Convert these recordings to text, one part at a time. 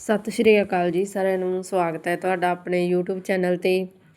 ਸਤਿ ਸ਼੍ਰੀ ਅਕਾਲ ਜੀ, ਸਾਰਿਆਂ ਨੂੰ ਸਵਾਗਤ ਹੈ ਤੁਹਾਡਾ ਆਪਣੇ YouTube ਚੈਨਲ ਤੇ।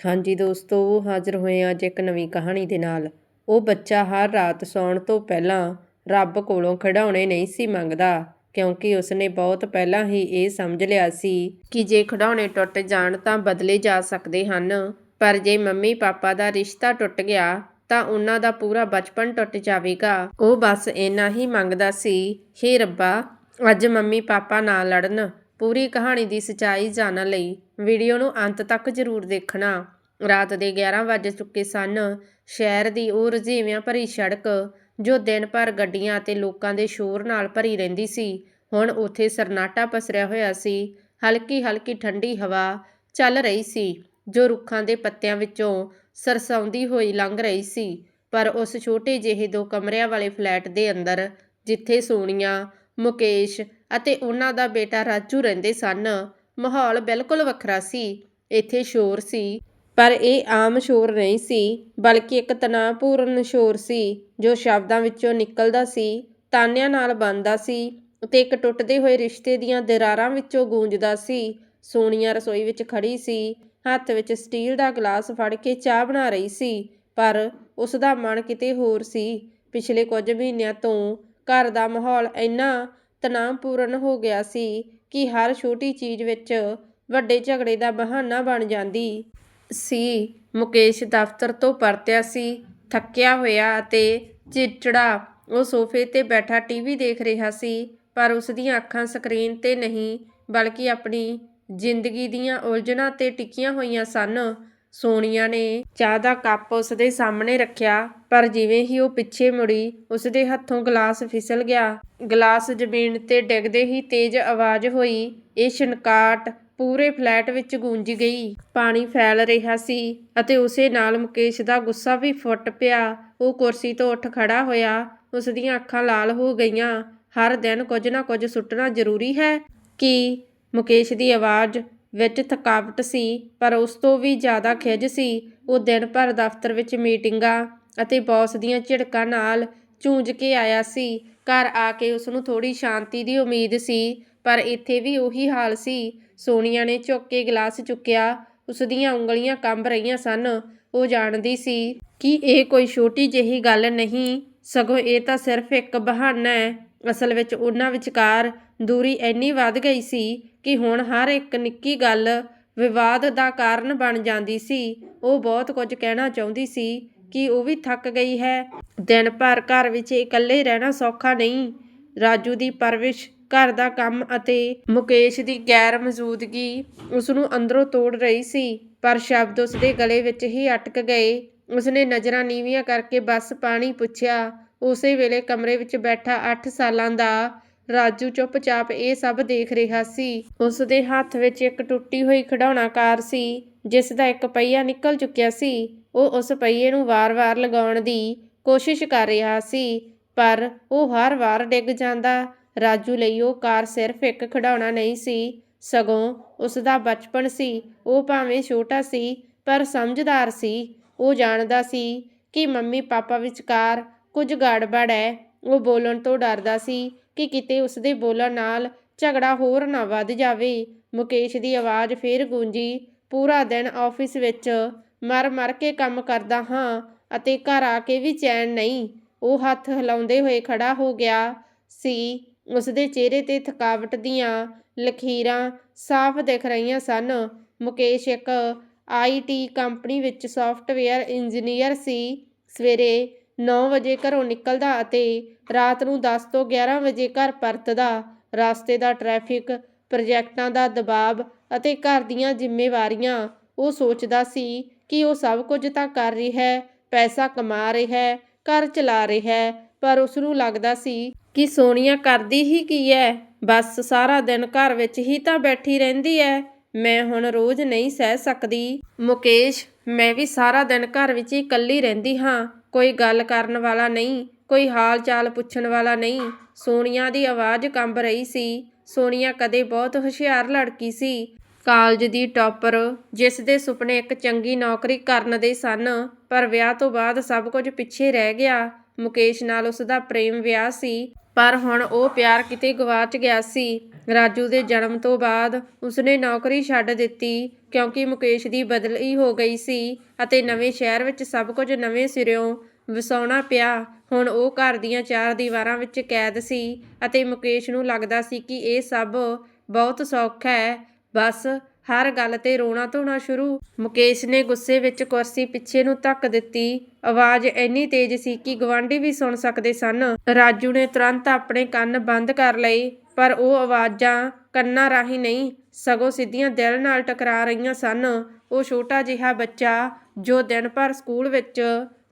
ਹਾਂਜੀ ਦੋਸਤੋ, ਹਾਜ਼ਰ ਹੋਏ ਹਾਂ ਅੱਜ ਇੱਕ ਨਵੀਂ ਕਹਾਣੀ ਦੇ ਨਾਲ। ਉਹ ਬੱਚਾ ਹਰ ਰਾਤ ਸੌਣ ਤੋਂ ਪਹਿਲਾਂ ਰੱਬ ਕੋਲੋਂ ਖਿਡੌਣੇ ਨਹੀਂ ਸੀ ਮੰਗਦਾ, ਕਿਉਂਕਿ ਉਸਨੇ ਬਹੁਤ ਪਹਿਲਾਂ ਹੀ ਇਹ ਸਮਝ ਲਿਆ ਸੀ ਕਿ ਜੇ ਖਿਡੌਣੇ ਟੁੱਟ ਜਾਣ ਤਾਂ ਬਦਲੇ ਜਾ ਸਕਦੇ ਹਨ। ਪਰ ਜੇ ਮੰਮੀ ਪਾਪਾ ਦਾ ਰਿਸ਼ਤਾ ਟੁੱਟ ਗਿਆ, ਤਾਂ ਉਹਨਾਂ ਦਾ ਪੂਰਾ ਬਚਪਨ ਟੁੱਟ ਜਾਵੇਗਾ। ਉਹ ਬਸ ਇੰਨਾ ਹੀ ਮੰਗਦਾ ਸੀ, ਹੇ ਰੱਬਾ, ਅੱਜ ਮੰਮੀ ਪਾਪਾ ਨਾ ਲੜਨ। ਪੂਰੀ ਕਹਾਣੀ ਦੀ ਸਚਾਈ ਜਾਣਨ ਲਈ ਵੀਡੀਓ ਨੂੰ ਅੰਤ ਤੱਕ ਜ਼ਰੂਰ ਦੇਖਣਾ। ਰਾਤ ਦੇ 11 ਵਜੇ ਚੁੱਕੇ ਸਨ। ਸ਼ਹਿਰ ਦੀ ਉਹ ਰੁਝੇਵਿਆਂ ਭਰੀ ਸੜਕ ਜੋ ਦਿਨ ਭਰ ਗੱਡੀਆਂ ਅਤੇ ਲੋਕਾਂ ਦੇ ਸ਼ੋਰ ਨਾਲ ਭਰੀ ਰਹਿੰਦੀ ਸੀ, ਹੁਣ ਉੱਥੇ ਸਰਨਾਟਾ ਪਸਰਿਆ ਹੋਇਆ ਸੀ। ਹਲਕੀ ਹਲਕੀ ਠੰਡੀ ਹਵਾ ਚੱਲ ਰਹੀ ਸੀ, ਜੋ ਰੁੱਖਾਂ ਦੇ ਪੱਤਿਆਂ ਵਿੱਚੋਂ ਸਰਸਾਉਂਦੀ ਹੋਈ ਲੰਘ ਰਹੀ ਸੀ। ਪਰ ਉਸ ਛੋਟੇ ਜਿਹੇ ਦੋ ਕਮਰਿਆਂ ਵਾਲੇ ਫਲੈਟ ਦੇ ਅੰਦਰ, ਜਿੱਥੇ ਸੋਨੀਆ, ਮੁਕੇਸ਼ ਅਤੇ ਉਹਨਾਂ ਦਾ ਬੇਟਾ ਰਾਜੂ ਰਹਿੰਦੇ ਸਨ। ਮਾਹੌਲ ਬਿਲਕੁਲ ਵੱਖਰਾ ਸੀ। ਇੱਥੇ ਸ਼ੋਰ ਸੀ, ਪਰ ਇਹ ਆਮ ਸ਼ੋਰ ਨਹੀਂ ਸੀ, ਬਲਕਿ ਇੱਕ ਤਣਾਅਪੂਰਨ ਸ਼ੋਰ ਸੀ, ਜੋ ਸ਼ਬਦਾਂ ਵਿੱਚੋਂ ਨਿਕਲਦਾ ਸੀ, ਤਾਨਿਆਂ ਨਾਲ ਬਣਦਾ ਸੀ ਤੇ ਇੱਕ ਟੁੱਟਦੇ ਹੋਏ ਰਿਸ਼ਤੇ ਦੀਆਂ ਦਰਾਰਾਂ ਵਿੱਚੋਂ ਗੂੰਜਦਾ ਸੀ। ਸੋਨੀਆ ਰਸੋਈ ਵਿੱਚ ਖੜੀ ਸੀ, ਹੱਥ ਵਿੱਚ ਸਟੀਲ ਦਾ ਗਲਾਸ ਫੜ ਕੇ ਚਾਹ ਬਣਾ ਰਹੀ ਸੀ, ਪਰ ਉਸ ਦਾ ਮਨ ਕਿਤੇ ਹੋਰ ਸੀ। ਪਿਛਲੇ ਕੁਝ ਮਹੀਨਿਆਂ ਤੋਂ ਘਰ ਦਾ ਮਾਹੌਲ ਇੰਨਾ ਤਣਾਅਪੂਰਨ ਹੋ ਗਿਆ ਸੀ ਕਿ ਹਰ ਛੋਟੀ ਚੀਜ਼ ਵਿੱਚ ਵੱਡੇ ਝਗੜੇ ਦਾ ਬਹਾਨਾ ਬਣ ਜਾਂਦੀ ਸੀ। ਮੁਕੇਸ਼ ਦਫ਼ਤਰ ਤੋਂ ਪਰਤਿਆ ਸੀ, ਥੱਕਿਆ ਹੋਇਆ ਅਤੇ ਚਿੜਚਿੜਾ। ਉਹ ਸੋਫੇ ਤੇ ਬੈਠਾ ਟੀਵੀ ਦੇਖ ਰਿਹਾ ਸੀ, ਪਰ ਉਸ ਦੀਆਂ ਅੱਖਾਂ ਸਕਰੀਨ ਤੇ ਨਹੀਂ, ਬਲਕਿ ਆਪਣੀ ਜ਼ਿੰਦਗੀ ਦੀਆਂ ਉਲਝਣਾਂ ਤੇ ਟਿਕੀਆਂ ਹੋਈਆਂ ਸਨ। ਸੋਨੀਆ ਨੇ ਚਾਹ ਦਾ ਕੱਪ ਉਸ ਦੇ ਸਾਹਮਣੇ ਰੱਖਿਆ, ਪਰ ਜਿਵੇਂ ਹੀ ਉਹ ਪਿੱਛੇ ਮੁੜੀ ਉਸ ਦੇ ਹੱਥੋਂ ਗਲਾਸ ਫਿਸਲ ਗਿਆ। ਗਲਾਸ ਜ਼ਮੀਨ ਤੇ ਡਿੱਗਦੇ ਹੀ ਤੇਜ਼ ਆਵਾਜ਼ ਹੋਈ। ਇਹ ਛਣਕਾਟ ਪੂਰੇ ਫਲੈਟ ਵਿੱਚ ਗੂੰਜ ਗਈ। ਪਾਣੀ ਫੈਲ ਰਿਹਾ ਸੀ ਅਤੇ ਉਸੇ ਨਾਲ ਮੁਕੇਸ਼ ਦਾ ਗੁੱਸਾ ਵੀ ਫੁੱਟ ਪਿਆ। ਉਹ ਕੁਰਸੀ ਤੋਂ ਉੱਠ ਖੜਾ ਹੋਇਆ। ਉਸ ਦੀਆਂ ਅੱਖਾਂ ਲਾਲ ਹੋ ਗਈਆਂ। ਹਰ ਦਿਨ ਕੁਝ ਨਾ ਕੁਝ ਸੁੱਟਣਾ ਜ਼ਰੂਰੀ ਹੈ। ਕਿ? ਮੁਕੇਸ਼ ਦੀ ਆਵਾਜ਼ ਵਿੱਚ ਥਕਾਵਟ ਸੀ, ਪਰ ਉਸ ਤੋਂ ਵੀ ਜ਼ਿਆਦਾ ਖਿਝ ਸੀ। ਉਹ ਦਿਨ ਭਰ ਦਫ਼ਤਰ ਵਿੱਚ ਮੀਟਿੰਗਾਂ ਅਤੇ ਬੌਸ ਦੀਆਂ ਝਿੜਕਾਂ ਨਾਲ ਚੂੰਝ ਕੇ ਆਇਆ ਸੀ। ਘਰ ਆ ਕੇ ਉਸ ਨੂੰ ਥੋੜੀ ਸ਼ਾਂਤੀ ਦੀ ਉਮੀਦ ਸੀ, ਪਰ ਇੱਥੇ ਵੀ ਉਹੀ ਹਾਲ ਸੀ। ਸੋਨੀਆ ਨੇ ਝੁੱਕ ਕੇ ਗਲਾਸ ਚੁੱਕਿਆ। ਉਸ ਦੀਆਂ ਉਂਗਲੀਆਂ ਕੰਬ ਰਹੀਆਂ ਸਨ। ਉਹ ਜਾਣਦੀ ਸੀ ਕਿ ਇਹ ਕੋਈ ਛੋਟੀ ਜਿਹੀ ਗੱਲ ਨਹੀਂ, ਸਗੋਂ ਇਹ ਤਾਂ ਸਿਰਫ ਇੱਕ ਬਹਾਨਾ ਹੈ। ਅਸਲ ਵਿੱਚ ਉਹਨਾਂ ਵਿਚਕਾਰ ਦੂਰੀ ਇੰਨੀ ਵੱਧ ਗਈ ਸੀ ਕਿ ਹੁਣ ਹਰ ਇੱਕ ਨਿੱਕੀ ਗੱਲ ਵਿਵਾਦ ਦਾ ਕਾਰਨ ਬਣ ਜਾਂਦੀ ਸੀ। ਉਹ ਬਹੁਤ ਕੁਝ ਕਹਿਣਾ ਚਾਹੁੰਦੀ ਸੀ ਕਿ ਉਹ ਵੀ ਥੱਕ ਗਈ ਹੈ। ਦਿਨ ਭਰ ਘਰ ਵਿੱਚ ਇਕੱਲੇ ਰਹਿਣਾ ਸੌਖਾ ਨਹੀਂ। ਰਾਜੂ ਦੀ ਪਰਵਿਸ਼ ਘਰ ਦਾ ਕੰਮ ਅਤੇ ਮੁਕੇਸ਼ ਦੀ ਗੈਰ ਮੌਜੂਦਗੀ ਉਸ ਨੂੰ ਅੰਦਰੋਂ ਤੋੜ ਰਹੀ ਸੀ, ਪਰ ਸ਼ਬਦ ਉਸ ਦੇ ਗਲੇ ਵਿੱਚ ਹੀ ਅਟਕ ਗਏ। ਉਸਨੇ ਨਜ਼ਰਾਂ ਨੀਵੀਆਂ ਕਰਕੇ ਬਸ ਪਾਣੀ ਪੁੱਛਿਆ, ਉਸੇ ਵੇਲੇ ਕਮਰੇ ਵਿੱਚ ਬੈਠਾ 8 ਸਾਲਾਂ ਦਾ ਰਾਜੂ ਚੁੱਪਚਾਪ ਇਹ ਸਭ ਦੇਖ ਰਿਹਾ ਸੀ। ਉਸ ਦੇ ਹੱਥ ਵਿੱਚ ਇੱਕ ਟੁੱਟੀ ਹੋਈ ਖਿਡੌਣਾ ਕਾਰ ਸੀ, ਜਿਸ ਦਾ ਇੱਕ ਪਹੀਆ ਨਿਕਲ ਚੁੱਕਿਆ ਸੀ। ਉਹ ਉਸ ਪਹੀਏ ਨੂੰ ਵਾਰ-ਵਾਰ ਲਗਾਉਣ ਦੀ ਕੋਸ਼ਿਸ਼ ਕਰ ਰਿਹਾ ਸੀ, ਪਰ ਉਹ ਹਰ ਵਾਰ ਡਿੱਗ ਜਾਂਦਾ। ਰਾਜੂ ਲਈ ਉਹ ਕਾਰ ਸਿਰਫ ਇੱਕ ਖਿਡੌਣਾ ਨਹੀਂ ਸੀ, ਸਗੋਂ ਉਸ ਦਾ ਬਚਪਨ ਸੀ। ਉਹ ਭਾਵੇਂ ਛੋਟਾ ਸੀ, ਪਰ ਸਮਝਦਾਰ ਸੀ। ਉਹ ਜਾਣਦਾ ਸੀ ਕਿ ਮੰਮੀ ਪਾਪਾ ਵਿਚਕਾਰ ਕੁਝ ਗੜਬੜ ਹੈ। ਉਹ ਬੋਲਣ ਤੋਂ ਡਰਦਾ ਸੀ ਕਿ ਕਿਤੇ ਉਸ ਦੇ ਬੋਲਣ ਨਾਲ ਝਗੜਾ ਹੋਰ ਨਾ ਵੱਧ ਜਾਵੇ। ਮੁਕੇਸ਼ ਦੀ ਆਵਾਜ਼ ਫੇਰ ਗੂੰਜੀ, ਪੂਰਾ ਦਿਨ ਆਫਿਸ ਵਿੱਚ ਮਰ ਮਰ ਕੇ ਕੰਮ ਕਰਦਾ ਹਾਂ ਅਤੇ ਘਰ ਆ ਕੇ ਵੀ ਚੈਨ ਨਹੀਂ। ਉਹ ਹੱਥ ਹਿਲਾਉਂਦੇ ਹੋਏ ਖੜਾ ਹੋ ਗਿਆ ਸੀ। ਉਸ ਦੇ ਚਿਹਰੇ ਤੇ ਥਕਾਵਟ ਦੀਆਂ ਲਖੀਰਾਂ ਸਾਫ਼ ਦਿਖ ਰਹੀਆਂ ਸਨ। ਮੁਕੇਸ਼ ਇੱਕ ਆਈਟੀ ਕੰਪਨੀ ਵਿੱਚ ਸੌਫਟਵੇਅਰ ਇੰਜੀਨੀਅਰ ਸੀ। ਸਵੇਰੇ ਨੌ ਵਜੇ ਘਰੋਂ ਨਿਕਲਦਾ ਅਤੇ ਰਾਤ ਨੂੰ 10 ਤੋਂ 11 ਵਜੇ ਘਰ ਪਰਤਦਾ। ਰਸਤੇ ਦਾ ਟ੍ਰੈਫਿਕ, ਪ੍ਰੋਜੈਕਟਾਂ ਦਾ ਦਬਾਅ ਅਤੇ ਘਰ ਦੀਆਂ ਜ਼ਿੰਮੇਵਾਰੀਆਂ। ਉਹ ਸੋਚਦਾ ਸੀ ਕਿ ਉਹ ਸਭ ਕੁਝ ਤਾਂ ਕਰ ਰਿਹਾ ਹੈ, ਪੈਸਾ ਕਮਾ ਰਿਹਾ ਹੈ, ਘਰ ਚਲਾ ਰਿਹਾ ਹੈ, ਪਰ ਉਸ ਨੂੰ ਲੱਗਦਾ ਸੀ ਕਿ ਸੋਨੀਆ ਕਰਦੀ ਹੀ ਕੀ ਹੈ? ਬਸ ਸਾਰਾ ਦਿਨ ਘਰ ਵਿੱਚ ਹੀ ਤਾਂ ਬੈਠੀ ਰਹਿੰਦੀ ਹੈ। ਮੈਂ ਹੁਣ ਰੋਜ਼ ਨਹੀਂ ਸਹਿ ਸਕਦੀ। ਮੁਕੇਸ਼, ਮੈਂ ਵੀ ਸਾਰਾ ਦਿਨ ਘਰ ਵਿੱਚ ਹੀ ਇਕੱਲੀ ਰਹਿੰਦੀ ਹਾਂ। ਕੋਈ ਗੱਲ ਕਰਨ ਵਾਲਾ ਨਹੀਂ, ਕੋਈ ਹਾਲ ਚਾਲ ਪੁੱਛਣ ਵਾਲਾ ਨਹੀਂ। ਸੋਨੀਆ ਦੀ ਆਵਾਜ਼ ਕੰਬ ਰਹੀ ਸੀ। ਸੋਨੀਆ ਕਦੇ ਬਹੁਤ ਹੁਸ਼ਿਆਰ ਲੜਕੀ ਸੀ। ਕਾਲਜ ਦੀ ਟੌਪਰ, ਜਿਸ ਦੇ ਸੁਪਨੇ ਇੱਕ ਚੰਗੀ ਨੌਕਰੀ ਕਰਨ ਦੇ ਸਨ, ਪਰ ਵਿਆਹ ਤੋਂ ਬਾਅਦ ਸਭ ਕੁਝ ਪਿੱਛੇ ਰਹਿ ਗਿਆ। ਮੁਕੇਸ਼ ਨਾਲ ਉਸ ਦਾ ਪ੍ਰੇਮ ਵਿਆਹ ਸੀ। ਪਰ ਹੁਣ ਉਹ ਪਿਆਰ ਕਿਤੇ ਗਵਾਚ ਗਿਆ ਸੀ। ਰਾਜੂ ਦੇ ਜਨਮ ਤੋਂ ਬਾਅਦ ਉਸਨੇ ਨੌਕਰੀ ਛੱਡ ਦਿੱਤੀ ਕਿਉਂਕਿ ਮੁਕੇਸ਼ ਦੀ ਬਦਲੀ ਹੋ ਗਈ ਸੀ ਅਤੇ ਨਵੇਂ ਸ਼ਹਿਰ ਵਿੱਚ ਸਭ ਕੁਝ ਨਵੇਂ ਸਿਰਿਓਂ ਵਸਾਉਣਾ ਪਿਆ। ਹੁਣ ਉਹ ਘਰ ਦੀਆਂ ਚਾਰ ਦੀਵਾਰਾਂ ਵਿੱਚ ਕੈਦ ਸੀ ਅਤੇ ਮੁਕੇਸ਼ ਨੂੰ ਲੱਗਦਾ ਸੀ ਕਿ ਇਹ ਸਭ ਬਹੁਤ ਸੌਖਾ ਹੈ। ਬਸ ਹਰ ਗੱਲ ਤੇ ਰੋਣਾ ਧੋਣਾ ਸ਼ੁਰੂ। ਮੁਕੇਸ਼ ਨੇ ਗੁੱਸੇ ਵਿੱਚ ਕੁਰਸੀ ਪਿੱਛੇ ਨੂੰ ਧੱਕ ਦਿੱਤੀ। ਆਵਾਜ਼ ਇੰਨੀ ਤੇਜ਼ ਸੀ ਕਿ ਗਵਾਂਢੀ ਵੀ ਸੁਣ ਸਕਦੇ ਸਨ। ਰਾਜੂ ਨੇ ਤੁਰੰਤ ਆਪਣੇ ਕੰਨ ਬੰਦ ਕਰ ਲਏ, ਪਰ ਉਹ ਆਵਾਜ਼ਾਂ ਕੰਨਾਂ ਰਾਹੀਂ ਨਹੀਂ, ਸਗੋਂ ਸਿੱਧੀਆਂ ਦਿਲ ਨਾਲ ਟਕਰਾ ਰਹੀਆਂ ਸਨ। ਉਹ ਛੋਟਾ ਜਿਹਾ ਬੱਚਾ ਜੋ ਦਿਨ ਭਰ ਸਕੂਲ ਵਿੱਚ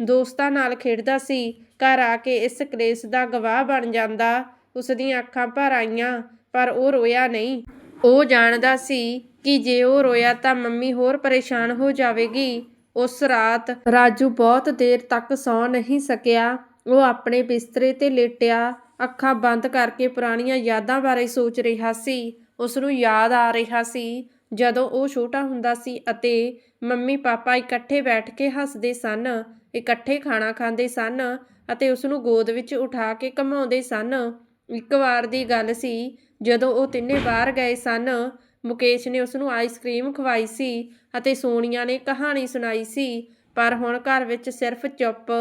ਦੋਸਤਾਂ ਨਾਲ ਖੇਡਦਾ ਸੀ, ਘਰ ਆ ਕੇ ਇਸ ਕਲੇਸ਼ ਦਾ ਗਵਾਹ ਬਣ ਜਾਂਦਾ। ਉਸ ਦੀਆਂ ਅੱਖਾਂ ਭਰ ਆਈਆਂ, ਪਰ ਉਹ ਰੋਇਆ ਨਹੀਂ। ਉਹ ਜਾਣਦਾ ਸੀ ਕਿ ਜੇ ਉਹ ਰੋਇਆ ਤਾਂ ਮੰਮੀ ਹੋਰ ਪਰੇਸ਼ਾਨ ਹੋ ਜਾਵੇਗੀ। ਉਸ ਰਾਤ ਰਾਜੂ ਬਹੁਤ ਦੇਰ ਤੱਕ ਸੌ ਨਹੀਂ ਸਕਿਆ। ਉਹ ਆਪਣੇ ਬਿਸਤਰੇ ਤੇ ਲੇਟਿਆ। ਅੱਖਾਂ ਬੰਦ ਕਰਕੇ ਪੁਰਾਣੀਆਂ ਯਾਦਾਂ ਬਾਰੇ ਸੋਚ ਰਿਹਾ ਸੀ। ਉਸ ਨੂੰ ਯਾਦ ਆ ਰਿਹਾ ਸੀ। ਜਦੋਂ ਉਹ ਛੋਟਾ ਹੁੰਦਾ ਸੀ ਅਤੇ ਮੰਮੀ ਪਾਪਾ ਇਕੱਠੇ ਬੈਠ ਕੇ ਹੱਸਦੇ ਸਨ, ਇਕੱਠੇ ਖਾਣਾ ਖਾਂਦੇ ਸਨ ਅਤੇ ਉਸ ਨੂੰ ਗੋਦ ਵਿੱਚ ਉਠਾ ਕੇ ਘਮਾਉਂਦੇ ਸਨ। ਇੱਕ ਵਾਰ ਦੀ ਗੱਲ ਸੀ, ਜਦੋਂ ਉਹ ਤਿੰਨੇ ਬਾਹਰ ਗਏ ਸਨ ਮੁਕੇਸ਼ ਨੇ ਉਸ ਨੂੰ ਆਈਸਕ੍ਰੀਮ ਖਵਾਈ ਸੀ ਅਤੇ ਸੋਨੀਆ ਨੇ ਕਹਾਣੀ ਸੁਣਾਈ ਸੀ, ਪਰ ਹੁਣ ਘਰ ਵਿੱਚ ਸਿਰਫ ਚੁੱਪ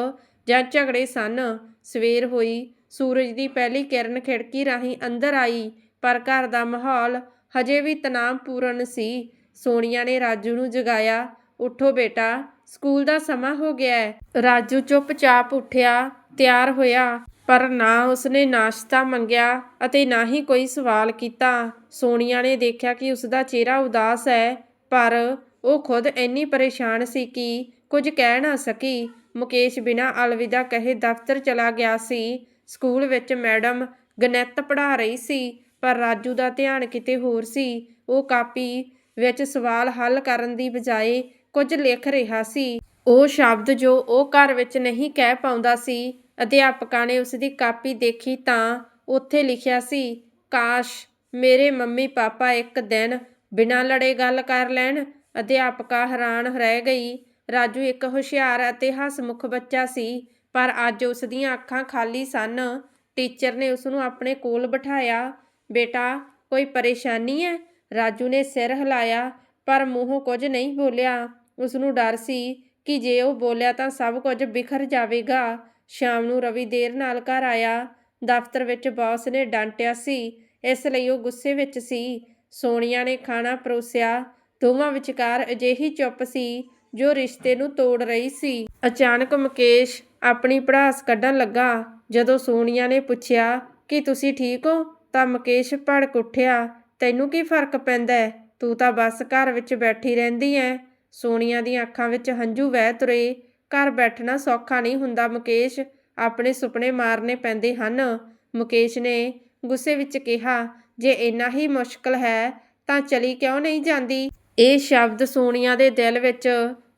ਜਾਂ ਝਗੜੇ ਸਨ। ਸਵੇਰ ਹੋਈ, ਸੂਰਜ ਦੀ ਪਹਿਲੀ ਕਿਰਨ ਖਿੜਕੀ ਰਾਹੀਂ ਅੰਦਰ ਆਈ, ਪਰ ਘਰ ਦਾ ਮਾਹੌਲ ਹਜੇ ਵੀ ਤਣਾਅਪੂਰਨ ਸੀ। ਸੋਨੀਆ ਨੇ ਰਾਜੂ ਨੂੰ ਜਗਾਇਆ, ਉੱਠੋ ਬੇਟਾ, ਸਕੂਲ ਦਾ ਸਮਾਂ ਹੋ ਗਿਆ ਹੈ। ਰਾਜੂ ਚੁੱਪਚਾਪ ਉੱਠਿਆ, ਤਿਆਰ ਹੋਇਆ। ਪਰ ਨਾ ਉਸਨੇ ਨਾਸ਼ਤਾ ਮੰਗਿਆ ਅਤੇ ਨਾ ਹੀ ਕੋਈ ਸਵਾਲ ਕੀਤਾ। ਸੋਨੀਆ ਨੇ ਦੇਖਿਆ ਕਿ ਉਸਦਾ ਚਿਹਰਾ ਉਦਾਸ ਹੈ, ਪਰ ਉਹ ਖੁਦ ਇੰਨੀ ਪਰੇਸ਼ਾਨ ਸੀ ਕਿ ਕੁਝ ਕਹਿ ਨਾ ਸਕੀ। ਮੁਕੇਸ਼ ਬਿਨਾਂ ਅਲਵਿਦਾ ਕਹੇ ਦਫ਼ਤਰ ਚਲਾ ਗਿਆ ਸੀ। ਸਕੂਲ ਵਿੱਚ ਮੈਡਮ ਗਣਿਤ ਪੜ੍ਹਾ ਰਹੀ ਸੀ, ਪਰ ਰਾਜੂ ਦਾ ਧਿਆਨ ਕਿਤੇ ਹੋਰ ਸੀ। ਉਹ ਕਾਪੀ ਵਿੱਚ ਸਵਾਲ ਹੱਲ ਕਰਨ ਦੀ ਬਜਾਏ ਕੁਝ ਲਿਖ ਰਿਹਾ ਸੀ। ਉਹ ਸ਼ਬਦ ਜੋ ਉਹ ਘਰ ਵਿੱਚ ਨਹੀਂ ਕਹਿ ਪਾਉਂਦਾ ਸੀ ਅਧਿਆਪਕਾਂ ਨੇ ਉਸ ਦੀ ਕਾਪੀ ਦੇਖੀ ਤਾਂ ਉੱਥੇ ਲਿਖਿਆ ਸੀ, ਕਾਸ਼ ਮੇਰੇ ਮੰਮੀ ਪਾਪਾ ਇੱਕ ਦਿਨ ਬਿਨਾਂ ਲੜੇ ਗੱਲ ਕਰ ਲੈਣ। ਅਧਿਆਪਕਾ ਹੈਰਾਨ ਰਹਿ ਗਈ। ਰਾਜੂ ਇੱਕ ਹੁਸ਼ਿਆਰ ਅਤੇ ਹਸਮੁਖ ਬੱਚਾ ਸੀ, ਪਰ ਅੱਜ ਉਸ ਦੀਆਂ ਅੱਖਾਂ ਖਾਲੀ ਸਨ। ਟੀਚਰ ਨੇ ਉਸ ਨੂੰ ਆਪਣੇ ਕੋਲ ਬਿਠਾਇਆ। ਬੇਟਾ, ਕੋਈ ਪਰੇਸ਼ਾਨੀ ਹੈ ਰਾਜੂ ਨੇ ਸਿਰ ਹਿਲਾਇਆ, ਪਰ ਮੂੰਹੋਂ ਕੁਝ ਨਹੀਂ ਬੋਲਿਆ। ਉਸ ਨੂੰ ਡਰ ਸੀ ਕਿ ਜੇ ਉਹ ਬੋਲਿਆ ਤਾਂ ਸਭ ਕੁਝ ਬਿਖਰ ਜਾਵੇਗਾ। ਸ਼ਾਮ ਨੂੰ ਰਵੀ ਦੇਰ ਨਾਲ ਘਰ ਆਇਆ। ਦਫ਼ਤਰ ਵਿੱਚ ਬੌਸ ਨੇ ਡਾਂਟਿਆ ਸੀ, ਇਸ ਲਈ ਉਹ ਗੁੱਸੇ ਵਿੱਚ ਸੀ। ਸੋਨੀਆ ਨੇ ਖਾਣਾ ਪਰੋਸਿਆ। ਦੋਵਾਂ ਵਿਚਕਾਰ ਅਜਿਹੀ ਚੁੱਪ ਸੀ ਜੋ ਰਿਸ਼ਤੇ ਨੂੰ ਤੋੜ ਰਹੀ ਸੀ। ਅਚਾਨਕ ਮੁਕੇਸ਼ ਆਪਣੀ ਪੜਾਸ ਕੱਢਣ ਲੱਗਾ। ਜਦੋਂ ਸੋਨੀਆ ਨੇ ਪੁੱਛਿਆ, ਕਿ ਤੁਸੀਂ ਠੀਕ ਹੋ? ਤਾਂ ਮੁਕੇਸ਼ ਭੜਕ ਉੱਠਿਆ। ਤੈਨੂੰ ਕੀ ਫ਼ਰਕ ਪੈਂਦਾ ਤੂੰ ਤਾਂ ਬਸ ਘਰ ਵਿੱਚ ਬੈਠੀ ਰਹਿੰਦੀ ਐ। ਸੋਨੀਆ ਦੀਆਂ ਅੱਖਾਂ ਵਿੱਚ ਹੰਝੂ ਵਹਿ ਤੁਰੇ। ਘਰ ਬੈਠਣਾ ਸੌਖਾ ਨਹੀਂ ਹੁੰਦਾ। ਮੁਕੇਸ਼ ਆਪਣੇ ਸੁਪਨੇ ਮਾਰਨੇ ਪੈਂਦੇ ਹਨ। ਮੁਕੇਸ਼ ਨੇ ਗੁੱਸੇ ਵਿੱਚ ਕਿਹਾ, ਜੇ ਇੰਨਾ ਹੀ ਮੁਸ਼ਕਲ ਹੈ ਤਾਂ ਚਲੀ ਕਿਉਂ ਨਹੀਂ ਜਾਂਦੀ? ਇਹ ਸ਼ਬਦ ਸੋਨੀਆ ਦੇ ਦਿਲ ਵਿੱਚ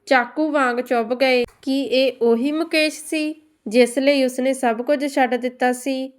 ਚਾਕੂ ਵਾਂਗ ਚੁੱਭ ਗਏ। ਕਿ ਇਹ ਉਹੀ ਮੁਕੇਸ਼ ਸੀ ਜਿਸ ਲਈ ਉਸਨੇ ਸਭ ਕੁਝ ਛੱਡ ਦਿੱਤਾ ਸੀ?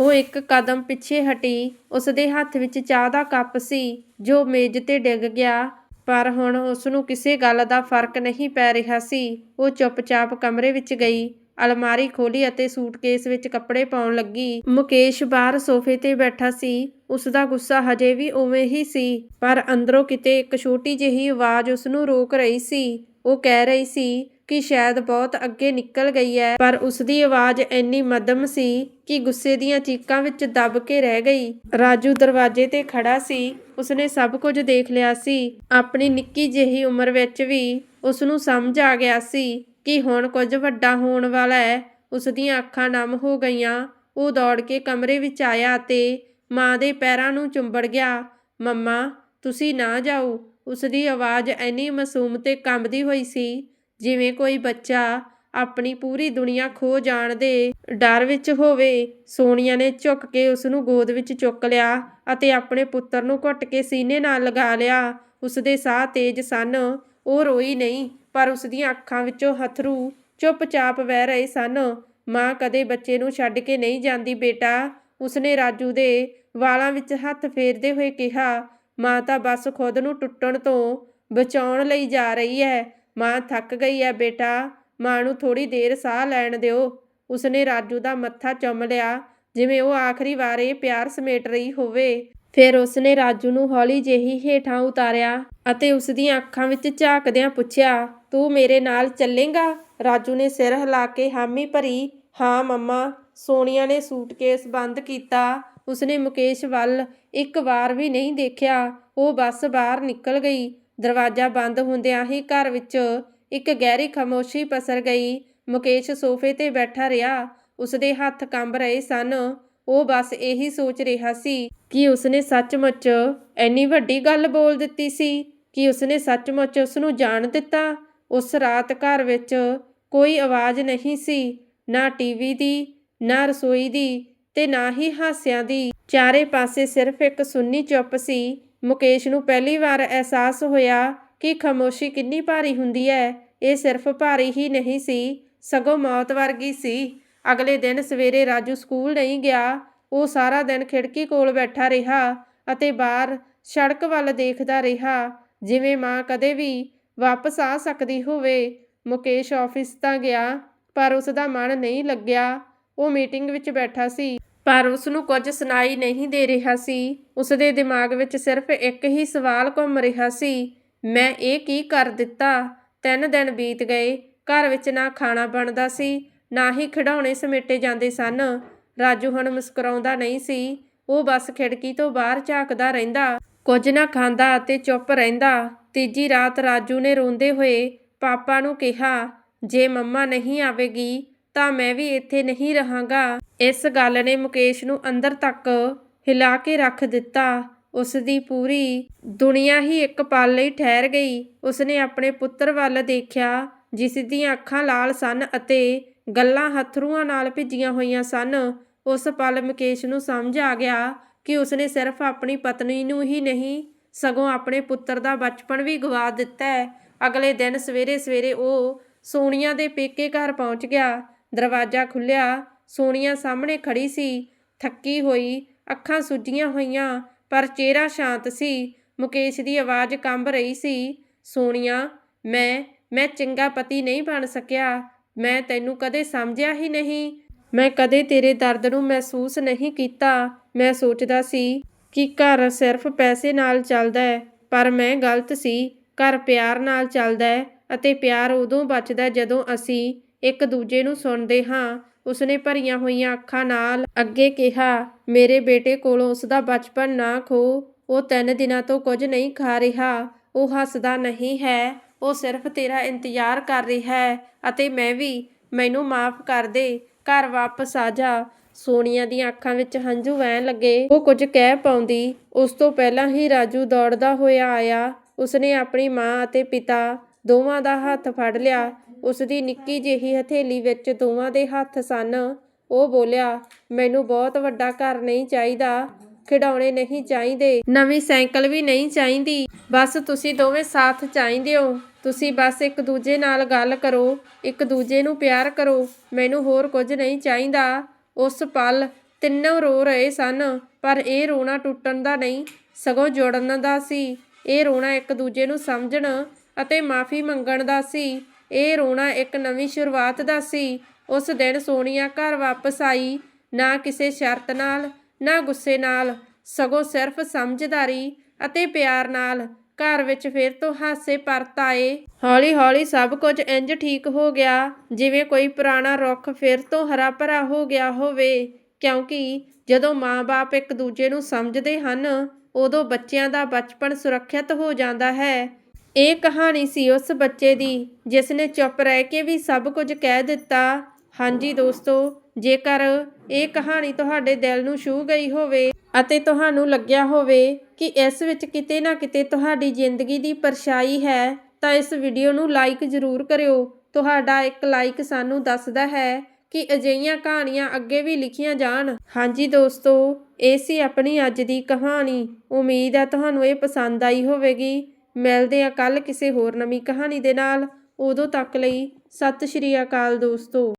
ਉਹ ਇੱਕ ਕਦਮ ਪਿੱਛੇ ਹਟੀ। ਉਸਦੇ ਹੱਥ ਵਿੱਚ ਚਾਹ ਦਾ ਕੱਪ ਸੀ, ਜੋ ਮੇਜ਼ ਤੇ ਡਿੱਗ ਗਿਆ। ਪਰ ਹੁਣ ਉਸ ਨੂੰ ਕਿਸੇ ਗੱਲ ਦਾ ਫ਼ਰਕ ਨਹੀਂ ਪੈ ਰਿਹਾ ਸੀ। ਉਹ ਚੁੱਪਚਾਪ ਕਮਰੇ ਵਿੱਚ ਗਈ, ਅਲਮਾਰੀ ਖੋਲੀ ਅਤੇ ਸੂਟਕੇਸ ਵਿੱਚ ਕੱਪੜੇ ਪਾਉਣ ਲੱਗੀ। ਮੁਕੇਸ਼ ਬਾਹਰ ਸੋਫੇ ਤੇ ਬੈਠਾ ਸੀ। ਉਸ ਦਾ ਗੁੱਸਾ ਹਜੇ ਵੀ ਉਵੇਂ ਹੀ ਸੀ, ਪਰ ਅੰਦਰੋਂ ਕਿਤੇ ਇੱਕ ਛੋਟੀ ਜਿਹੀ ਆਵਾਜ਼ ਉਸ ਨੂੰ ਰੋਕ ਰਹੀ ਸੀ। ਉਹ ਕਹਿ ਰਹੀ ਸੀ ਕਿ ਸ਼ਾਇਦ ਬਹੁਤ ਅੱਗੇ ਨਿਕਲ ਗਈ ਹੈ, ਪਰ ਉਸ ਦੀ ਆਵਾਜ਼ ਇੰਨੀ ਮੱਧਮ ਸੀ ਕਿ ਗੁੱਸੇ ਦੀਆਂ ਚੀਕਾਂ ਵਿੱਚ ਦਬ ਕੇ ਰਹਿ ਗਈ। ਰਾਜੂ ਦਰਵਾਜ਼ੇ ਤੇ ਖੜਾ ਸੀ। ਉਸਨੇ ਸਭ ਕੁਝ ਦੇਖ ਲਿਆ ਸੀ। ਆਪਣੀ ਨਿੱਕੀ ਜਿਹੀ ਉਮਰ ਵਿੱਚ ਵੀ ਉਸ ਨੂੰ ਸਮਝ ਆ ਗਿਆ ਸੀ ਕਿ ਹੁਣ ਕੁਝ ਵੱਡਾ ਹੋਣ ਵਾਲਾ ਹੈ। ਉਸ ਦੀਆਂ ਅੱਖਾਂ ਨਮ ਹੋ ਗਈਆਂ। ਉਹ ਦੌੜ ਕੇ ਕਮਰੇ ਵਿੱਚ ਆਇਆ ਅਤੇ ਮਾਂ ਦੇ ਪੈਰਾਂ ਨੂੰ ਚੁੰਬੜ ਗਿਆ। ਮੰਮਾ, ਤੁਸੀਂ ਨਾ ਜਾਓ। ਉਸ ਦੀ ਆਵਾਜ਼ ਐਨੀ ਮਾਸੂਮ ਤੇ ਕੰਬਦੀ ਹੋਈ ਸੀ ਜਿਵੇਂ ਕੋਈ ਬੱਚਾ ਆਪਣੀ ਪੂਰੀ ਦੁਨੀਆ ਖੋ ਜਾਣ ਦੇ ਡਰ ਵਿੱਚ ਹੋਵੇ, ਸੋਨੀਆ ਨੇ ਝੁੱਕ ਕੇ ਉਸ ਨੂੰ ਗੋਦ ਵਿੱਚ ਚੁੱਕ ਲਿਆ ਅਤੇ ਆਪਣੇ ਪੁੱਤਰ ਨੂੰ ਘੁੱਟ ਕੇ ਸੀਨੇ ਨਾਲ ਲਗਾ ਲਿਆ। ਉਸ ਦੇ ਸਾਹ ਤੇਜ਼ ਸਨ। ਉਹ ਰੋਈ ਨਹੀਂ, ਪਰ ਉਸ ਦੀਆਂ ਅੱਖਾਂ ਵਿੱਚੋਂ ਹਥਰੂ ਚੁੱਪਚਾਪ ਵਹਿ ਰਹੇ ਸਨ। ਮਾਂ ਕਦੇ ਬੱਚੇ ਨੂੰ ਛੱਡ ਕੇ ਨਹੀਂ ਜਾਂਦੀ, ਬੇਟਾ। ਉਸਨੇ ਰਾਜੂ ਦੇ ਵਾਲਾਂ ਵਿੱਚ ਹੱਥ ਫੇਰਦੇ ਹੋਏ ਕਿਹਾ, ਮਾਂ ਤਾਂ ਬਸ ਖੁਦ ਨੂੰ ਟੁੱਟਣ ਤੋਂ ਬਚਾਉਣ ਲਈ ਜਾ ਰਹੀ ਹੈ ਮਾਂ ਥੱਕ ਗਈ ਹੈ ਬੇਟਾ, ਮਾਂ ਨੂੰ ਥੋੜੀ ਦੇਰ ਸਾਹ ਲੈਣ ਦਿਓ। ਉਸਨੇ ਰਾਜੂ ਦਾ ਮੱਥਾ ਚੁੰਮ ਲਿਆ, ਜਿਵੇਂ ਉਹ ਆਖਰੀ ਵਾਰ ਇਹ ਪਿਆਰ ਸਮੇਟ ਰਹੀ ਹੋਵੇ। ਫਿਰ ਉਸਨੇ ਰਾਜੂ ਨੂੰ ਹੌਲੀ ਜਿਹੀ ਹੇਠਾਂ ਉਤਾਰਿਆ ਅਤੇ ਉਸ ਦੀਆਂ ਅੱਖਾਂ ਵਿੱਚ ਝਾਕਦਿਆਂ ਪੁੱਛਿਆ, ਤੂੰ ਮੇਰੇ ਨਾਲ ਚੱਲੇਂਗਾ? ਰਾਜੂ ਨੇ ਸਿਰ ਹਿਲਾ ਕੇ ਹਾਮੀ ਭਰੀ, ਹਾਂ ਮੰਮਾ, ਸੋਨੀਆ ਨੇ ਸੂਟਕੇਸ ਬੰਦ ਕੀਤਾ। ਉਸਨੇ ਮੁਕੇਸ਼ ਵੱਲ ਇੱਕ ਵਾਰ ਵੀ ਨਹੀਂ ਦੇਖਿਆ, ਉਹ ਬੱਸ ਬਾਹਰ ਨਿਕਲ ਗਈ। ਦਰਵਾਜ਼ਾ ਬੰਦ ਹੁੰਦਿਆਂ ਹੀ ਘਰ ਵਿੱਚ ਇੱਕ ਗਹਿਰੀ ਖਾਮੋਸ਼ੀ ਪਸਰ ਗਈ। ਮੁਕੇਸ਼ ਸੋਫੇ ਤੇ ਬੈਠਾ ਰਿਹਾ। ਉਸਦੇ ਹੱਥ ਕੰਬ ਰਹੇ ਸਨ। ਉਹ ਬਸ ਇਹੀ ਸੋਚ ਰਿਹਾ ਸੀ ਕਿ ਉਸਨੇ ਸੱਚਮੁੱਚ ਇੰਨੀ ਵੱਡੀ ਗੱਲ ਬੋਲ ਦਿੱਤੀ ਸੀ, ਕਿ ਉਸਨੇ ਸੱਚਮੁੱਚ ਉਸ ਨੂੰ ਜਾਣ ਦਿੱਤਾ। ਉਸ ਰਾਤ ਘਰ ਵਿੱਚ ਕੋਈ ਆਵਾਜ਼ ਨਹੀਂ ਸੀ, ਨਾ ਟੀਵੀ ਦੀ, ਨਾ ਰਸੋਈ ਦੀ ਤੇ ਨਾ ਹੀ ਹਾਸਿਆਂ ਦੀ। ਚਾਰੇ ਪਾਸੇ ਸਿਰਫ ਇੱਕ ਸੁੰਨੀ ਚੁੱਪ ਸੀ। ਮੁਕੇਸ਼ ਨੂੰ ਪਹਿਲੀ ਵਾਰ ਅਹਿਸਾਸ ਹੋਇਆ ਕਿ ਖਾਮੋਸ਼ੀ ਕਿੰਨੀ ਭਾਰੀ ਹੁੰਦੀ ਹੈ। ਇਹ ਸਿਰਫ ਭਾਰੀ ਹੀ ਨਹੀਂ ਸੀ, ਸਗੋਂ ਮੌਤ ਵਰਗੀ ਸੀ। ਅਗਲੇ ਦਿਨ ਸਵੇਰੇ ਰਾਜੂ ਸਕੂਲ ਨਹੀਂ ਗਿਆ। ਉਹ ਸਾਰਾ ਦਿਨ ਖਿੜਕੀ ਕੋਲ ਬੈਠਾ ਰਿਹਾ ਅਤੇ ਬਾਹਰ ਸੜਕ ਵੱਲ ਦੇਖਦਾ ਰਿਹਾ। ਜਿਵੇਂ ਮਾਂ ਕਦੇ ਵੀ ਵਾਪਸ ਆ ਸਕਦੀ ਹੋਵੇ। ਮੁਕੇਸ਼ ਆਫਿਸ ਤਾਂ ਗਿਆ, ਪਰ ਉਸ ਦਾ ਮਨ ਨਹੀਂ ਲੱਗਿਆ। ਉਹ ਮੀਟਿੰਗ ਵਿੱਚ ਬੈਠਾ ਸੀ। ਪਰ ਉਸ ਨੂੰ ਕੁਝ ਸੁਣਾਈ ਨਹੀਂ ਦੇ ਰਿਹਾ ਸੀ। ਉਸ ਦੇ ਦਿਮਾਗ ਵਿੱਚ ਸਿਰਫ ਇੱਕ ਹੀ ਸਵਾਲ ਘੁੰਮ ਰਿਹਾ ਸੀ, ਮੈਂ ਇਹ ਕੀ ਕਰ ਦਿੱਤਾ? ਤਿੰਨ ਦਿਨ ਬੀਤ ਗਏ, ਘਰ ਵਿੱਚ ਨਾ ਖਾਣਾ ਬਣਦਾ ਸੀ, ਨਾ ਹੀ ਖਿਡੌਣੇ ਸਮੇਟੇ ਜਾਂਦੇ ਸਨ। ਰਾਜੂ ਹੁਣ ਮੁਸਕਰਾਉਂਦਾ ਨਹੀਂ ਸੀ, ਉਹ ਬਸ ਖਿੜਕੀ ਤੋਂ ਬਾਹਰ ਝਾਕਦਾ ਰਹਿੰਦਾ। ਕੁਝ ਨਾ ਖਾਂਦਾ ਅਤੇ ਚੁੱਪ ਰਹਿੰਦਾ। ਤੀਜੀ ਰਾਤ ਰਾਜੂ ਨੇ ਰੋਂਦੇ ਹੋਏ ਪਾਪਾ ਨੂੰ ਕਿਹਾ, ਜੇ ਮੰਮਾ ਨਹੀਂ ਆਵੇਗੀ ਤਾਂ ਮੈਂ ਵੀ ਇੱਥੇ ਨਹੀਂ ਰਹਾਂਗਾ। ਇਸ ਗੱਲ ਨੇ ਮੁਕੇਸ਼ ਨੂੰ ਅੰਦਰ ਤੱਕ ਹਿਲਾ ਕੇ ਰੱਖ ਦਿੱਤਾ। ਉਸ ਦੀ ਪੂਰੀ ਦੁਨੀਆ ਹੀ ਇੱਕ ਪਲ ਲਈ ਠਹਿਰ ਗਈ। ਉਸਨੇ ਆਪਣੇ ਪੁੱਤਰ ਵੱਲ ਦੇਖਿਆ ਜਿਸ ਦੀਆਂ ਅੱਖਾਂ ਲਾਲ ਸਨ ਅਤੇ ਗੱਲਾਂ ਹੱਥਰੂਆਂ ਨਾਲ ਭਿੱਜੀਆਂ ਹੋਈਆਂ ਸਨ। ਉਸ ਪਲ ਮੁਕੇਸ਼ ਨੂੰ ਸਮਝ ਆ ਗਿਆ ਕਿ ਉਸਨੇ ਸਿਰਫ ਆਪਣੀ ਪਤਨੀ ਨੂੰ ਹੀ ਨਹੀਂ, ਸਗੋਂ ਆਪਣੇ ਪੁੱਤਰ ਦਾ ਬਚਪਨ ਵੀ ਗਵਾ ਦਿੱਤਾ ਹੈ। ਅਗਲੇ ਦਿਨ ਸਵੇਰੇ ਸਵੇਰੇ ਉਹ ਸੋਨੀਆ ਦੇ ਪੇਕੇ ਘਰ ਪਹੁੰਚ ਗਿਆ। ਦਰਵਾਜ਼ਾ ਖੁੱਲਿਆ ਸੋਨੀਆ ਸਾਹਮਣੇ ਖੜੀ ਸੀ। ਥੱਕੀ ਹੋਈ, ਅੱਖਾਂ ਸੁੱਜੀਆਂ ਹੋਈਆਂ, ਪਰ ਚਿਹਰਾ ਸ਼ਾਂਤ ਸੀ। ਮੁਕੇਸ਼ ਦੀ ਆਵਾਜ਼ ਕੰਬ ਰਹੀ ਸੀ। ਸੋਨੀਆ, ਮੈਂ ਮੈਂ ਚੰਗਾ ਪਤੀ ਨਹੀਂ ਬਣ ਸਕਿਆ। ਮੈਂ ਤੈਨੂੰ ਕਦੇ ਸਮਝਿਆ ਹੀ ਨਹੀਂ। ਮੈਂ ਕਦੇ ਤੇਰੇ ਦਰਦ ਨੂੰ ਮਹਿਸੂਸ ਨਹੀਂ ਕੀਤਾ। ਮੈਂ ਸੋਚਦਾ ਸੀ ਕਿ ਘਰ ਸਿਰਫ ਪੈਸੇ ਨਾਲ ਚੱਲਦਾ ਹੈ, ਪਰ ਮੈਂ ਗਲਤ ਸੀ। ਘਰ ਪਿਆਰ ਨਾਲ ਚੱਲਦਾ ਹੈ ਅਤੇ ਪਿਆਰ ਉਦੋਂ ਬਚਦਾ ਜਦੋਂ ਅਸੀਂ ਇੱਕ ਦੂਜੇ ਨੂੰ ਸੁਣਦੇ ਹਾਂ। ਉਸਨੇ ਭਰੀਆਂ ਹੋਈਆਂ ਅੱਖਾਂ ਨਾਲ ਅੱਗੇ ਕਿਹਾ, ਮੇਰੇ ਬੇਟੇ ਕੋਲੋਂ ਉਸਦਾ ਬਚਪਨ ਨਾ ਖੋ। ਉਹ ਤਿੰਨ ਦਿਨਾਂ ਤੋਂ ਕੁਝ ਨਹੀਂ ਖਾ ਰਿਹਾ। ਉਹ ਹੱਸਦਾ ਨਹੀਂ ਹੈ। ਉਹ ਸਿਰਫ ਤੇਰਾ ਇੰਤਜ਼ਾਰ ਕਰ ਰਿਹਾ ਹੈ ਅਤੇ ਮੈਂ ਵੀ, ਮੈਨੂੰ ਮਾਫ ਕਰ ਦੇ। ਘਰ ਵਾਪਸ ਆ ਜਾ। ਸੋਨੀਆ ਦੀਆਂ ਅੱਖਾਂ ਵਿੱਚ ਹੰਝੂ ਵਹਿਣ ਲੱਗੇ। ਉਹ ਕੁਝ ਕਹਿ ਪਾਉਂਦੀ। ਉਸ ਤੋਂ ਪਹਿਲਾਂ ਹੀ ਰਾਜੂ ਦੌੜਦਾ ਹੋਇਆ ਆਇਆ। ਉਸਨੇ ਆਪਣੀ ਮਾਂ ਅਤੇ ਪਿਤਾ ਦੋਵਾਂ ਦਾ ਹੱਥ ਫੜ ਲਿਆ। ਉਸ ਦੀ ਨਿੱਕੀ ਜਿਹੀ ਹਥੇਲੀ ਵਿੱਚ ਦੋਵਾਂ ਦੇ ਹੱਥ ਸਨ। ਉਹ ਬੋਲਿਆ, ਮੈਨੂੰ ਬਹੁਤ ਵੱਡਾ ਘਰ ਨਹੀਂ ਚਾਹੀਦਾ। ਖਿਡੌਣੇ ਨਹੀਂ ਚਾਹੀਦੇ। ਨਵੀਂ ਸਾਈਕਲ ਵੀ ਨਹੀਂ ਚਾਹੀਦੀ। ਬਸ ਤੁਸੀਂ ਦੋਵੇਂ ਸਾਥ ਚਾਹੀਦੇ ਹੋ। ਤੁਸੀਂ ਬਸ ਇੱਕ ਦੂਜੇ ਨਾਲ ਗੱਲ ਕਰੋ। ਇੱਕ ਦੂਜੇ ਨੂੰ ਪਿਆਰ ਕਰੋ। ਮੈਨੂੰ ਹੋਰ ਕੁਝ ਨਹੀਂ ਚਾਹੀਦਾ। ਉਸ ਪਲ ਤਿੰਨੋਂ ਰੋ ਰਹੇ ਸਨ, ਪਰ ਇਹ ਰੋਣਾ ਟੁੱਟਣ ਦਾ ਨਹੀਂ, ਸਗੋਂ ਜੁੜਨ ਦਾ ਸੀ। ਇਹ ਰੋਣਾ ਇੱਕ ਦੂਜੇ ਨੂੰ ਸਮਝਣ ਅਤੇ ਮਾਫੀ ਮੰਗਣ ਦਾ ਸੀ। ਇਹ ਰੋਣਾ ਇੱਕ ਨਵੀਂ ਸ਼ੁਰੂਆਤ ਦਾ ਸੀ। ਉਸ ਦਿਨ ਸੋਨੀਆ ਘਰ ਵਾਪਸ ਆਈ, ਨਾ ਕਿਸੇ ਸ਼ਰਤ ਨਾਲ, ਨਾ ਗੁੱਸੇ ਨਾਲ, ਸਗੋਂ ਸਿਰਫ ਸਮਝਦਾਰੀ ਅਤੇ ਪਿਆਰ ਨਾਲ। ਘਰ ਵਿੱਚ ਫਿਰ ਤੋਂ ਹਾਸੇ ਪਰਤ ਆਏ। ਹੌਲੀ-ਹੌਲੀ ਸਭ ਕੁਝ ਇੰਜ ਠੀਕ ਹੋ ਗਿਆ, ਜਿਵੇਂ ਕੋਈ ਪੁਰਾਣਾ ਰੁੱਖ ਫਿਰ ਤੋਂ ਹਰਾ ਭਰਾ ਹੋ ਗਿਆ ਹੋਵੇ। ਕਿਉਂਕਿ ਜਦੋਂ ਮਾਂ-ਬਾਪ ਇੱਕ ਦੂਜੇ ਨੂੰ ਸਮਝਦੇ ਹਨ, ਉਦੋਂ ਬੱਚਿਆਂ ਦਾ ਬਚਪਨ ਸੁਰੱਖਿਅਤ ਹੋ ਜਾਂਦਾ ਹੈ। ਇਹ ਕਹਾਣੀ ਸੀ ਉਸ ਬੱਚੇ ਦੀ ਜਿਸ ਨੇ ਚੁੱਪ ਰਹਿ ਕੇ ਵੀ ਸਭ ਕੁਝ ਕਹਿ ਦਿੱਤਾ। ਹਾਂਜੀ ਦੋਸਤੋ, ਜੇਕਰ ਇਹ ਕਹਾਣੀ ਤੁਹਾਡੇ ਦਿਲ ਨੂੰ ਛੂਹ ਗਈ ਹੋਵੇ ਅਤੇ ਤੁਹਾਨੂੰ ਲੱਗਿਆ ਹੋਵੇ ਕਿ ਇਸ ਵਿੱਚ ਕਿਤੇ ਨਾ ਕਿਤੇ ਤੁਹਾਡੀ ਜ਼ਿੰਦਗੀ ਦੀ ਪਰਛਾਈ ਹੈ, ਤਾਂ ਇਸ ਵੀਡੀਓ ਨੂੰ ਲਾਈਕ ਜ਼ਰੂਰ ਕਰਿਓ। ਤੁਹਾਡਾ ਇੱਕ ਲਾਈਕ ਸਾਨੂੰ ਦੱਸਦਾ ਹੈ ਕਿ ਅਜਿਹੀਆਂ ਕਹਾਣੀਆਂ ਅੱਗੇ ਵੀ ਲਿਖੀਆਂ ਜਾਣ। ਹਾਂਜੀ ਦੋਸਤੋ, ਇਹ ਸੀ ਆਪਣੀ ਅੱਜ ਦੀ ਕਹਾਣੀ। ਉਮੀਦ ਹੈ ਤੁਹਾਨੂੰ ਇਹ ਪਸੰਦ ਆਈ ਹੋਵੇਗੀ। ਮਿਲਦੇ ਹਾਂ ਕੱਲ੍ਹ ਕਿਸੇ ਹੋਰ ਨਵੀਂ ਕਹਾਣੀ ਦੇ ਨਾਲ। ਉਦੋਂ ਤੱਕ ਲਈ ਸਤਿ ਸ਼੍ਰੀ ਅਕਾਲ ਦੋਸਤੋ।